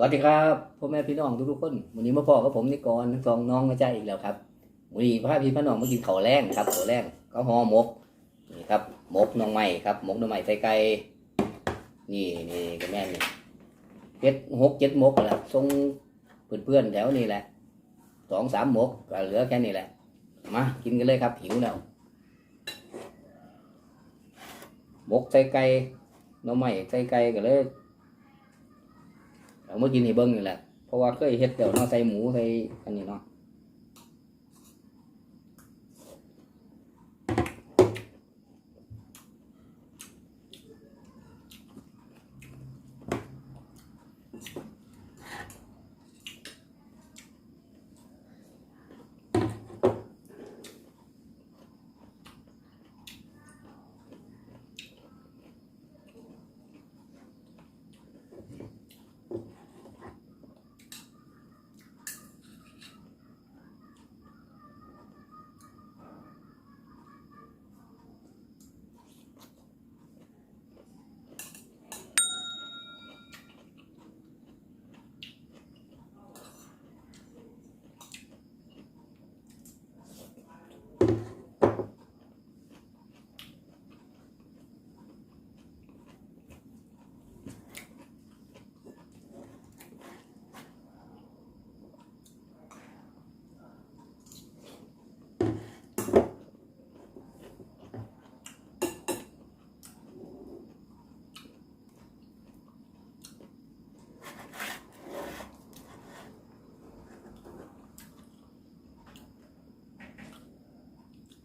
วัสดีครับพ่อแม่พี่น้องทุกๆคนวันนี้มาพ่อกับผมนิกรทั้งสองน้องมาใจาอีกแล้วครับวันนี้พาพี่พี่น้องมากินข้าวแรงครับข้าวแรงก็ห่อหมกนี่ครับหมกน้องใหม่ครับหมกน้องใหม่ใส่ไก่นี่นี่ก็แม่นนี่เจ็ดหกเจ็ดหมกแหละส่งเพื่อนๆแถวนี่แหละสองสามหมกก็เหลือแค่นี้แหละมากินกันเลยครับหิวแล้วหมกใส่ไก่น้องใหม่ใส่ไก่ก็เลย เอามากินให้เบิ้งนี่แหละเพราะว่าเคยเฮ็ดเดี๋ยวเนาะใส่หมูใส่อันนี้เนาะ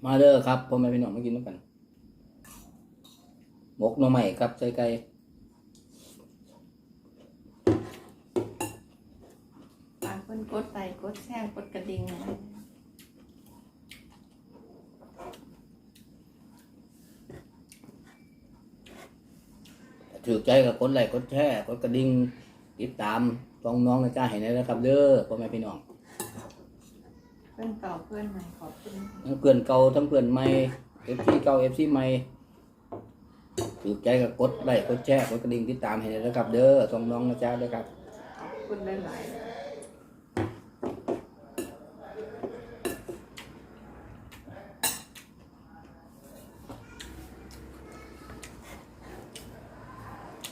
มาเด้อครับพ่อแม่พี่น้องมากินด้วยกันหมกหน่อใหม่ครับใส่ไก่ฝากคนกดไลค์กดแชร์กดกระดิ่งนะถือใจกับกดไลค์กดแชร์กดกระดิ่งติดตามน้องน้องนะจ้าเห็นได้แล้วครับเด้อพ่อแม่พี่น้องเพื่อนเก่าเพื่อนใหม่ขอบคุณทั้งเพื่อนเก่าทั้งเพื่อนใหม่เอฟซีเก่าเอฟซีใหม่ถือใจกับกดไลค์กดแชร์กดกระดิ่งติดตามเห็นได้แล้วครับ เด้อน้องน้องนะจ้าเด้อครับ ขอบคุณหลาย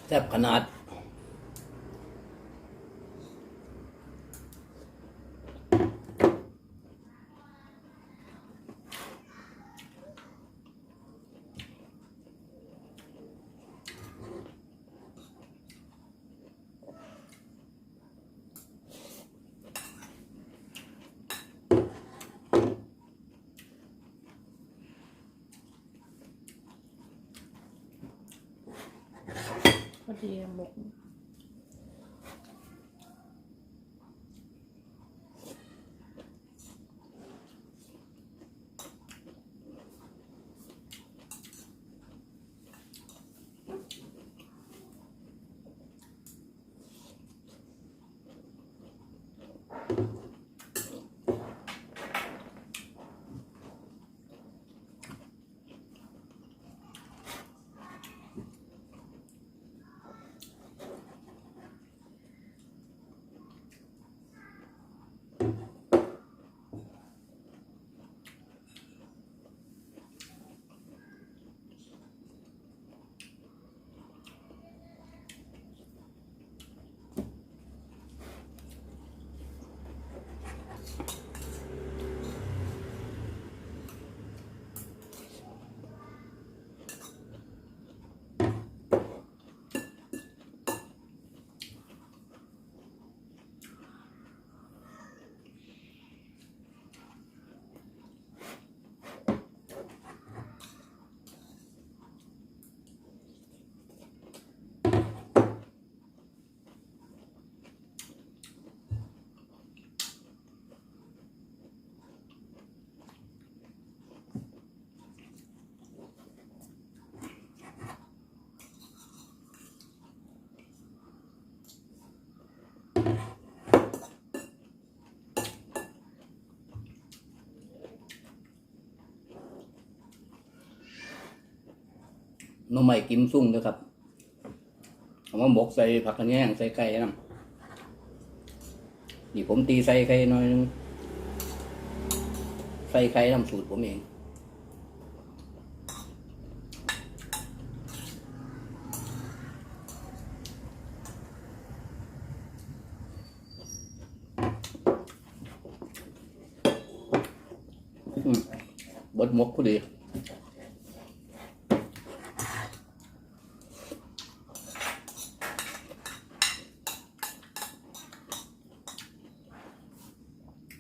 แซ่บขนาด ๆพ น้องใหม่กิมซุ่งด้วยครับเอามาหมกใส่ผักกระแยงใส่ไก่นะนี่ผมตีใส่ไข่น่อยนึงใส่ไข่ทำสูตรผมเองบดมกพอดี เ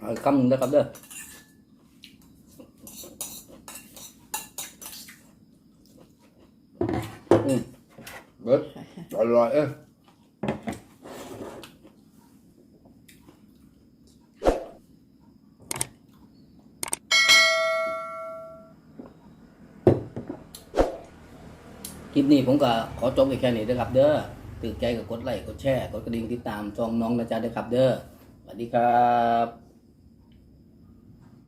อาคำหนึ่งนะครับเด้ออืมเบิดอร่อยเอ้ยคลิปนี้ผมก็ขอจบไปแค่นี้นะครับเด้อตื่นใจกับกดไลค์กดแชร์กดกระดิ่งติดตามจองน้องนะจ๊ะเด้อครับเด้อสวัสดีครับ